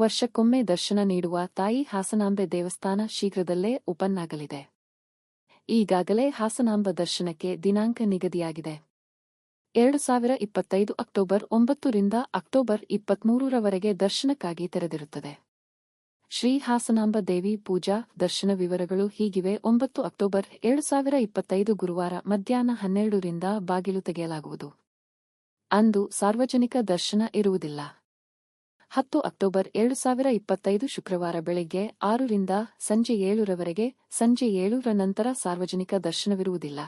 ವರ್ಷಕ್ಕೊಮ್ಮೆ ದರ್ಶನ ನೀಡುವ ತಾಯಿ ಹಾಸನಾಂಬೆ ದೇವಸ್ಥಾನ ಶೀಘ್ರದಲ್ಲೇ ಓಪನ್ ಆಗಲಿದೆ. ಈಗಾಗಲೇ ಹಾಸನಾಂಬ ದರ್ಶನಕ್ಕೆ ದಿನಾಂಕ ನಿಗದಿಯಾಗಿದೆ. ಎರಡು ಸಾವಿರ ಇಪ್ಪತ್ತೈದು ಅಕ್ಟೋಬರ್ ಒಂಬತ್ತರಿಂದ ಅಕ್ಟೋಬರ್ ಇಪ್ಪತ್ಮೂರರವರೆಗೆ ದರ್ಶನಕ್ಕಾಗಿ ತೆರೆದಿರುತ್ತದೆ. ಶ್ರೀ ಹಾಸನಾಂಬ ದೇವಿ ಪೂಜಾ, ದರ್ಶನ ವಿವರಗಳು ಹೀಗಿವೆ. ಒಂಬತ್ತು ಅಕ್ಟೋಬರ್ ಎರಡು ಸಾವಿರ ಇಪ್ಪತ್ತೈದು ಗುರುವಾರ ಮಧ್ಯಾಹ್ನ ಹನ್ನೆರಡರಿಂದ ಬಾಗಿಲು ತೆಗೆಯಲಾಗುವುದು. ಅಂದು ಸಾರ್ವಜನಿಕ ದರ್ಶನ ಇರುವುದಿಲ್ಲ. ಹತ್ತು ಅಕ್ಟೋಬರ್ ಎರಡು ಸಾವಿರ ಇಪ್ಪತ್ತೈದು ಶುಕ್ರವಾರ ಬೆಳಗ್ಗೆ ಆರರಿಂದ ಸಂಜೆ ಏಳರವರೆಗೆ ಸಂಜೆ ಏಳರ ನಂತರ ಸಾರ್ವಜನಿಕ ದರ್ಶನವಿರುವುದಿಲ್ಲ.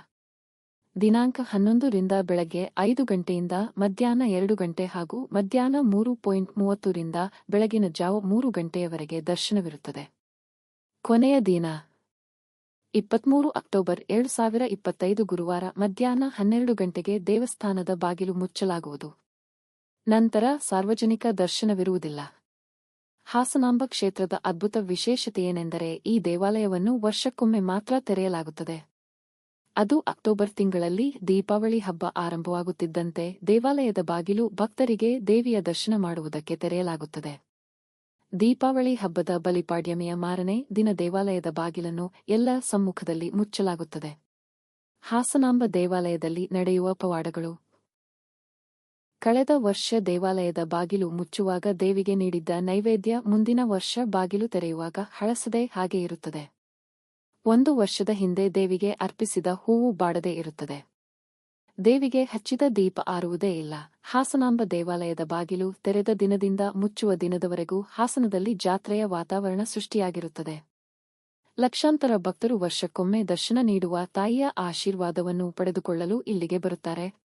ದಿನಾಂಕ ಹನ್ನೊಂದರಿಂದ ಬೆಳಗ್ಗೆ ಐದು ಗಂಟೆಯಿಂದ ಮಧ್ಯಾಹ್ನ ಎರಡು ಗಂಟೆ ಹಾಗೂ ಮಧ್ಯಾಹ್ನ ಮೂರು ಪಾಯಿಂಟ್ ಮೂವತ್ತರಿಂದ ಬೆಳಗಿನ ಜಾವ ಮೂರು ಗಂಟೆಯವರೆಗೆ ದರ್ಶನವಿರುತ್ತದೆ. ಕೊನೆಯ ದಿನ. ಇಪ್ಪತ್ಮೂರು ಅಕ್ಟೋಬರ್ ಎರಡು ಸಾವಿರ ಇಪ್ಪತ್ತೈದು ಗುರುವಾರ ಮಧ್ಯಾಹ್ನ ಹನ್ನೆರಡು ಗಂಟೆಗೆ ದೇವಸ್ಥಾನದ ಬಾಗಿಲು ಮುಚ್ಚಲಾಗುವುದು. ನಂತರ ಸಾರ್ವಜನಿಕ ದರ್ಶನವಿರುವುದಿಲ್ಲ. ಹಾಸನಾಂಬ ಕ್ಷೇತ್ರದ ಅದ್ಭುತ ವಿಶೇಷತೆಯೇನೆಂದರೆ ಈ ದೇವಾಲಯವನ್ನು ವರ್ಷಕ್ಕೊಮ್ಮೆ ಮಾತ್ರ ತೆರೆಯಲಾಗುತ್ತದೆ. ಅದು ಅಕ್ಟೋಬರ್ ತಿಂಗಳಲ್ಲಿ ದೀಪಾವಳಿ ಹಬ್ಬ ಆರಂಭವಾಗುತ್ತಿದ್ದಂತೆ ದೇವಾಲಯದ ಬಾಗಿಲು ಭಕ್ತರಿಗೆ ದೇವಿಯ ದರ್ಶನ ಮಾಡುವುದಕ್ಕೆ ತೆರೆಯಲಾಗುತ್ತದೆ. ದೀಪಾವಳಿ ಹಬ್ಬದ ಬಲಿಪಾಡ್ಯಮೆಯ ಮಾರನೇ ದಿನ ದೇವಾಲಯದ ಬಾಗಿಲನ್ನು ಎಲ್ಲ ಸಮ್ಮುಖದಲ್ಲಿ ಮುಚ್ಚಲಾಗುತ್ತದೆ. ಹಾಸನಾಂಬ ದೇವಾಲಯದಲ್ಲಿ ನಡೆಯುವ ಪವಾಡಗಳು ಕಳೆದ ವರ್ಷ ದೇವಾಲಯದ ಬಾಗಿಲು ಮುಚ್ಚುವಾಗ ದೇವಿಗೆ ನೀಡಿದ್ದ ನೈವೇದ್ಯ ಮುಂದಿನ ವರ್ಷ ಬಾಗಿಲು ತೆರೆಯುವಾಗ ಹಳಸದೆ ಹಾಗೆ ಇರುತ್ತದೆ. ಒಂದು ವರ್ಷದ ಹಿಂದೆ ದೇವಿಗೆ ಅರ್ಪಿಸಿದ ಹೂವು ಬಾಡದೆ ಇರುತ್ತದೆ. ದೇವಿಗೆ ಹಚ್ಚಿದ ದೀಪ ಆರುವುದೇ ಇಲ್ಲ. ಹಾಸನಾಂಬ ದೇವಾಲಯದ ಬಾಗಿಲು ತೆರೆದ ದಿನದಿಂದ ಮುಚ್ಚುವ ದಿನದವರೆಗೂ ಹಾಸನದಲ್ಲಿ ಜಾತ್ರೆಯ ವಾತಾವರಣ ಸೃಷ್ಟಿಯಾಗಿರುತ್ತದೆ. ಲಕ್ಷಾಂತರ ಭಕ್ತರು ವರ್ಷಕ್ಕೊಮ್ಮೆ ದರ್ಶನ ನೀಡುವ ತಾಯಿಯ ಆಶೀರ್ವಾದವನ್ನು ಪಡೆದುಕೊಳ್ಳಲು ಇಲ್ಲಿಗೆ ಬರುತ್ತಾರೆ.